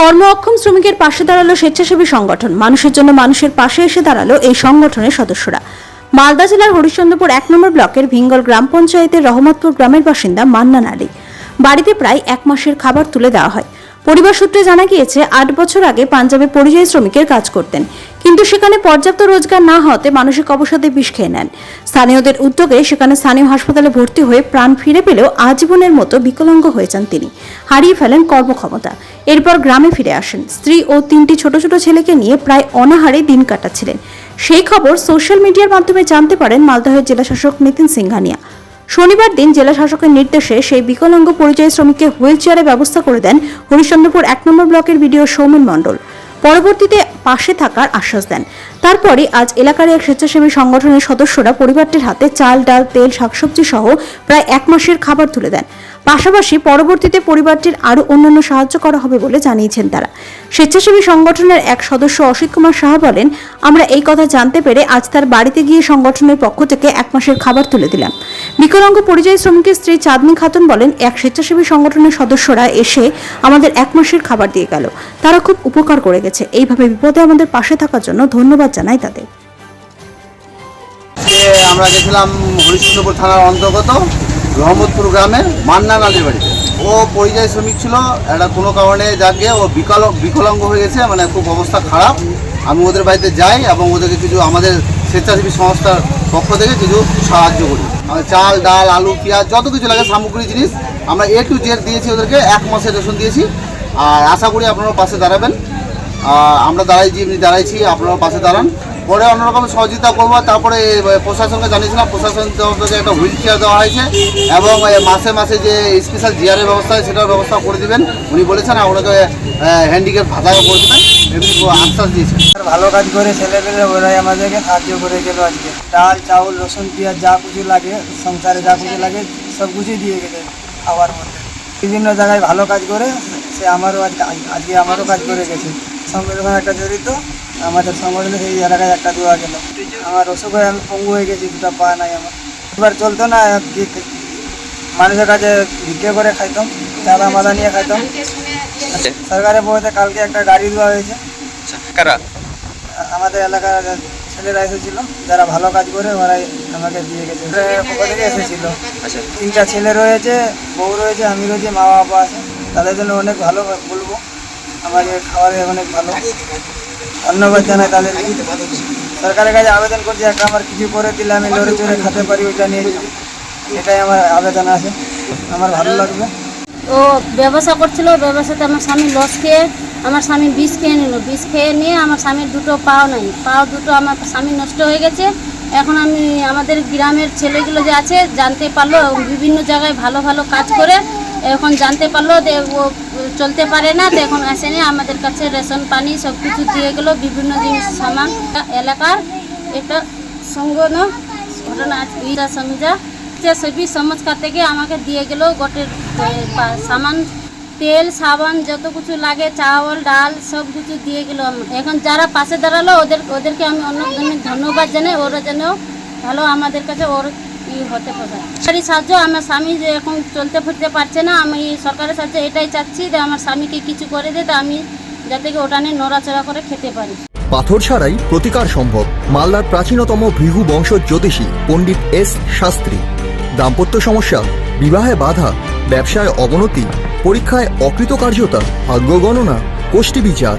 কর্ম অক্ষম শ্রমিকের পাশে দাঁড়াল স্বেচ্ছাসেবী সংগঠন। মানুষের জন্য মানুষের পাশে এসে দাঁড়াল এই সংগঠনের সদস্যরা। মালদা জেলার হরিশ্চন্দ্রপুর এক নম্বর ব্লকের ভিঙ্গল গ্রাম পঞ্চায়েতের রহমতপুর গ্রামের বাসিন্দা মান্নান আলী বাড়িতে প্রায় এক মাসের খাবার তুলে দেওয়া হয়। পরিবার সূত্রে জানা গিয়েছে, আট বছর আগে পাঞ্জাবে পরিযায়ী শ্রমিকের কাজ করতেন। কিন্তু সেখানে পর্যাপ্ত রোজগার না হওয়াতে মানসিক অবসাদে বিষ খেয়ে নেন। স্থানীয়দের উদ্যোগে সেখানে স্থানীয় হাসপাতালে ভর্তি হয়ে প্রাণ ফিরে পেলেও আজীবনের মতো বিকলাঙ্গ হয়েছেন তিনি। হারিয়ে ফেলেন কর্মক্ষমতা। এরপর গ্রামে ফিরে আসেন। স্ত্রী ও তিনটি ছোট ছোট ছেলেকে নিয়ে প্রায় অনাহারে দিন কাটাচ্ছিলেন। সেই খবর সোশ্যাল মিডিয়ার মাধ্যমে জানতে পারেন মালদহের জেলাশাসক নিতিন সিংহানিয়া। শনিবার দিন জেলা শাসকের নির্দেশে সেই বিকলাঙ্গ পরিযায়ী শ্রমিককে হুইল চেয়ারে ব্যবস্থা করে দেন হরিশ্চন্দ্রপুর এক নম্বর ব্লকের বিডিও সৌমেন মণ্ডল। পরবর্তীতে পাশে থাকার আশ্বাস দেন। তারপরে আজ এলাকার এক স্বেচ্ছাসেবী সংগঠনের সদস্যরা পরিবারটির হাতে চাল, ডাল, তেল, শাকসবজি সহ প্রায় এক মাসের খাবার তুলে দেন। পাশাপাশি পরবর্তীতে পরিবারটির আরও অন্যান্য সাহায্য করা হবে বলে জানিয়েছেন তারা। স্বেচ্ছাসেবী সংগঠনের এক সদস্য অসিত কুমার সাহা বলেন, আমরা এই কথা জানতে পেরে আজ তার বাড়িতে গিয়ে সংগঠনের পক্ষ থেকে এক মাসের খাবার তুলে দিলাম। বিকলাঙ্গ পরিযায়ী শ্রমিকের স্ত্রী চাঁদনি খাতুন বলেন, এক স্বেচ্ছাসেবী সংগঠনের সদস্যরা এসে আমাদের এক মাসের খাবার দিয়ে গেল। তারা খুব উপকার করে গেছে। এইভাবে বিপদে আমাদের পাশে থাকার জন্য ধন্যবাদ জানাই তাদের। আমরা গেছিলাম হরিশ্চন্দ্রপুর থানার অন্তর্গত রহমতপুর গ্রামে মান্নান আলীর বাড়িতে। ও পরিযায়ী শ্রমিক ছিল একটা কোনো কারণে যাকে ও বিকল, বিকলাঙ্গ হয়ে গেছে মানে খুব অবস্থা খারাপ। আমি ওদের বাড়িতে যাই এবং ওদেরকে কিছু আমাদের স্বেচ্ছাসেবী সংস্থার পক্ষ থেকে কিছু সাহায্য করি। চাল, ডাল, আলু, পেঁয়াজ, যত কিছু লাগে, সামগ্রী, জিনিস, আমরা এ টু জেড দিয়েছি ওদেরকে, এক মাসের রেশন দিয়েছি। আর আশা করি আপনারা পাশে দাঁড়াবেন। আমরা দাঁড়াইছি এমনি দাঁড়াইছি, আপনারা পাশে দাঁড়ান। পরে অন্যরকম সহযোগিতা করব, তারপরে প্রশাসনকে জানিয়েছিলাম, প্রশাসন তরফ থেকে একটা হুইল চেয়ার দেওয়া হয়েছে এবং মাসে মাসে যে স্পেশাল জিয়ারের ব্যবস্থা সেটার ব্যবস্থা করে দিবেন। উনি বলেছেন, আর ওনাকে হ্যান্ডিক্যাপ ভাতাও করে দেবেন, এমনি আশ্বাস দিয়েছেন। ভালো কাজ করে ছেলেপেলে ওরাই আমাদেরকে সাহায্য করে গেল আজকে। ডাল, চাউল, রসুন, পেঁয়াজ, যা কিছু লাগে, সংসারে যা কিছু লাগে, সব কিছুই দিয়ে গেছে খাওয়ার মধ্যে। বিভিন্ন জায়গায় ভালো কাজ করে, সে আমারও আজকে আমারও কাজ করে গেছে। সংগঠন একটা জড়িত আমাদের সংগঠনে সেই এলাকায় একটা দেওয়া গেল। আমার অসুখ হয়ে আমি পঙ্গু হয়ে গেছি দুটো পা নাই আমার। এবার চলতো না মানুষের কাছে ভিক্ষে করে খাইতাম চাঁদা মাদা নিয়ে খাইতাম। সরকারের বইতে কালকে একটা গাড়ি দেওয়া হয়েছে। কারা? আমাদের এলাকার ছেলেরা এসেছিল যারা ভালো কাজ করে ওরাই আমাকে দিয়ে গেছে। ওরা থেকে এসেছিল। আচ্ছা। তিনটা ছেলে রয়েছে বউ রয়েছে আমি রয়েছে মা বাবা আছে। তাদের জন্য অনেক ভালো বলব। আমাকে খাবারে অনেক ভালো। ধন্যবাদ জানাই তাদের। সরকারের কাছে আবেদন করছি একটা আমার কিছু করে দিলে আমি লড়ে চড়ে খেতে পারি, ওইটা নিয়ে এটাই আমার আবেদন আছে। আমার ভালো লাগবে। ও ব্যবসা করছিল, ব্যবসাতে আমার স্বামী লস খেয়ে, আমার স্বামী বিষ খেয়ে নিল। বিষ খেয়ে নিয়ে আমার স্বামীর দুটো পাও নাই। পাও দুটো আমার স্বামী নষ্ট হয়ে গেছে। এখন আমি আমাদের গ্রামের ছেলেগুলো যে আছে, জানতে পারল বিভিন্ন জায়গায় ভালো ভালো কাজ করে এখন জানতে পারল যে ও চলতে পারে না, তো এখন আসেনি। আমাদের কাছে রেশন, পানি সব কিছু দিয়ে গেলো, বিভিন্ন জিনিস, সামান। এলাকার একটা সংগঠন, ঘটনা ইরা সবই সমাজকা থেকে আমাকে দিয়ে গেল, গোটে সামান, তেল, সাবান, যত কিছু লাগে চাওয়াল ডাল সব কিছু দিয়ে গেল। এখন যারা পাশে দাঁড়াল, ওদের, ওদেরকে আমি অনেক অনেক ধন্যবাদ জানাই। ওরা যেন ভালো আমাদের কাছে ওর সরকারি সাহায্য, আমার স্বামী যে এখন চলতে ফিরতে পারছে না, আমি সরকারের সাহায্য এটাই চাচ্ছি যে আমার স্বামীকে কিছু করে দিতে আমি যাতে কি ওটা নিয়ে নড়াচড়া করে খেতে পারি। পাথর ছাড়াই প্রতিকার সম্ভব। মালদার প্রাচীনতম ভৃহু বংশ জ্যোতিষী পণ্ডিত এস শাস্ত্রী। দাম্পত্য সমস্যা, বিবাহে বাধা, ব্যবসায় অবনতি, পরীক্ষায় অকৃতকার্যতা, ভাগ্য গণনা গোষ্ঠী বিচার